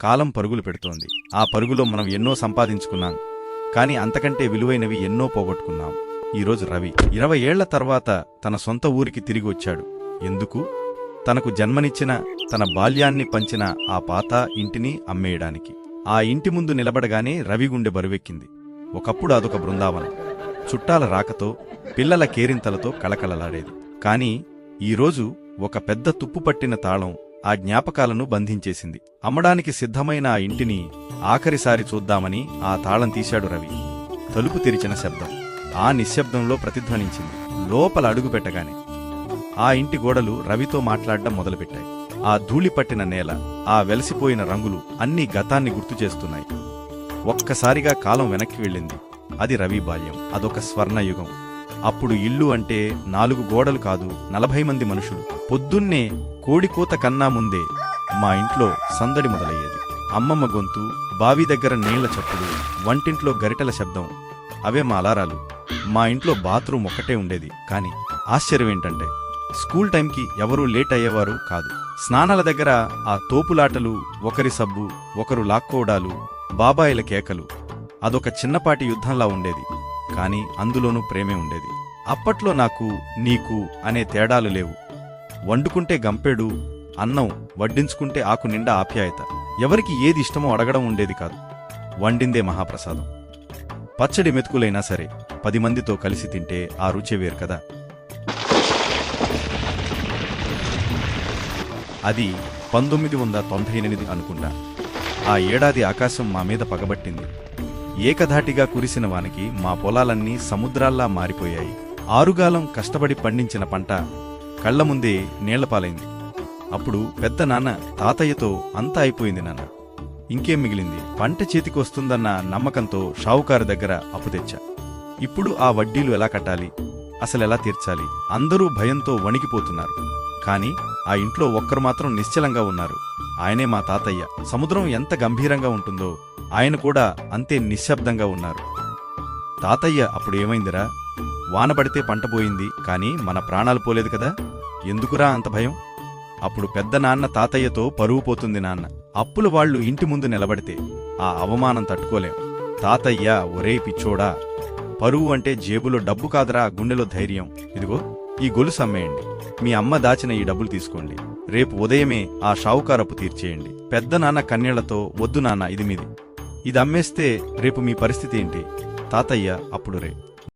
కాలం పరుగులు పెడుతోంది. ఆ పరుగులో మనం ఎన్నో సంపాదించుకున్నాం. కానీ అంతకంటే విలువైనవి ఎన్నో పోగొట్టుకున్నాం. ఈరోజు రవి ఇరవై ఏళ్ళ తర్వాత తన సొంత ఊరికి తిరిగి వచ్చాడు. ఎందుకు? తనకు జన్మనిచ్చిన తన బాల్యాన్ని పంచిన ఆ పాత ఇంటిని అమ్మేయడానికి. ఆ ఇంటి ముందు నిలబడగానే రవి గుండె బరువెక్కింది. ఒకప్పుడు అదొక బృందావనం. చుట్టాల రాకతో పిల్లల కేరింతలతో కళకళలాడేది. కానీ ఈరోజు ఒక పెద్ద తుప్పు పట్టిన తాళం ఆ జ్ఞాపకాలను బంధించేసింది. అమ్మడానికి సిద్ధమైన ఆ ఇంటిని ఆఖరిసారి చూద్దామని ఆ తాళం తీశాడు రవి. తలుపు తెరిచిన శబ్దం. ఆ నిశ్శబ్దంలో ప్రతిధ్వనించింది. లోపల అడుగు పెట్టగానే ఆ ఇంటి గోడలు రవితో మాట్లాడడం మొదలుపెట్టాయి. ఆ ధూళి పట్టిన నేల ఆ వెలసిపోయిన రంగులు అన్నీ గతాన్ని గుర్తు చేస్తున్నాయి. ఒక్కసారిగా కాలం వెనక్కి వెళ్ళింది. అది రవి బాల్యం. అదొక స్వర్ణయుగం. అప్పుడు ఇల్లు అంటే నాలుగు గోడలు కాదు నలభై మంది మనుషులు. పొద్దున్నే కోడికోత కన్నా ముందే మా ఇంట్లో సందడి మొదలయ్యేది. అమ్మమ్మ గొంతు బావి దగ్గర నీళ్ళ చప్పుడు వంటింట్లో గరిటెల శబ్దం. అవే మా అలారాలు. మా ఇంట్లో బాత్రూమ్ ఒక్కటే ఉండేది. కాని ఆశ్చర్యం ఏంటంటే స్కూల్ టైంకి ఎవరూ లేట్ అయ్యేవారు కాదు. స్నానాల దగ్గర ఆ తోపులాటలు ఒకరి సబ్బు ఒకరు లాక్కోవడాలు బాబాయిల కేకలు. అదొక చిన్నపాటి యుద్ధంలా ఉండేది. కాని అందులోనూ ప్రేమే ఉండేది. అప్పట్లో నాకు నీకు అనే తేడాలు లేవు. వండుకుంటే గంపెడు అన్నం వడ్డించుకుంటే ఆకు నిండా ఆప్యాయత. ఎవరికి ఏది ఇష్టమో అడగడం ఉండేది కాదు. వండిందే మహాప్రసాదం. పచ్చడి మెతుకులైనా సరే పది మందితో కలిసి తింటే ఆ రుచి వేరు కదా. అది పంతొమ్మిది వందల తొంభై ఎనిమిది అనుకుంటా. ఆ ఏడాది ఆకాశం మా మీద పగబట్టింది. ఏకధాటిగా కురిసిన వానికి మా పొలాలన్నీ సముద్రాల్లా మారిపోయాయి. ఆరుగాలం కష్టపడి పండించిన పంట కళ్ళ ముందే నీళ్ళపాలైంది. అప్పుడు పెద్ద నాన్న తాతయ్యతో అంతా అయిపోయింది నాన్న. ఇంకేం మిగిలింది? పంట చేతికొస్తుందన్న నమ్మకంతో షావుకారు దగ్గర అప్పు తెచ్చా. ఇప్పుడు ఆ వడ్డీలు ఎలా కట్టాలి? అసలెలా తీర్చాలి? అందరూ భయంతో వణికిపోతున్నారు. కాని ఆ ఇంట్లో ఒక్కరు మాత్రం నిశ్చలంగా ఉన్నారు. ఆయనే మా తాతయ్య. సముద్రం ఎంత గంభీరంగా ఉంటుందో ఆయన కూడా అంతే నిశ్శబ్దంగా ఉన్నారు. తాతయ్య అప్పుడు ఏమైందిరా వాన పడితే పంట పోయింది కానీ మన ప్రాణాలు పోలేదు కదా? ఎందుకురా అంత భయం? అప్పుడు పెద్ద నాన్న తాతయ్యతో పరువు పోతుంది నాన్న. అప్పుల వాళ్ళు ఇంటి ముందు నిలబడితే ఆ అవమానం తట్టుకోలేం. తాతయ్య ఒరే పిచ్చోడా పరువు అంటే జేబులో డబ్బు కాదరా గుండెలో ధైర్యం. ఇదిగో ఈ గొలుసు అమ్మేయండి. మీ అమ్మ దాచిన ఈ డబ్బులు తీసుకోండి. రేపు ఉదయమే ఆ షావుకారపు తీర్చేయండి. పెద్ద నాన్న కన్నీళ్ళతో వద్దు నాన్న ఇది మీది. ఇది అమ్మేస్తే రేపు మీ పరిస్థితి ఏంటి? తాతయ్య అప్పుడు రే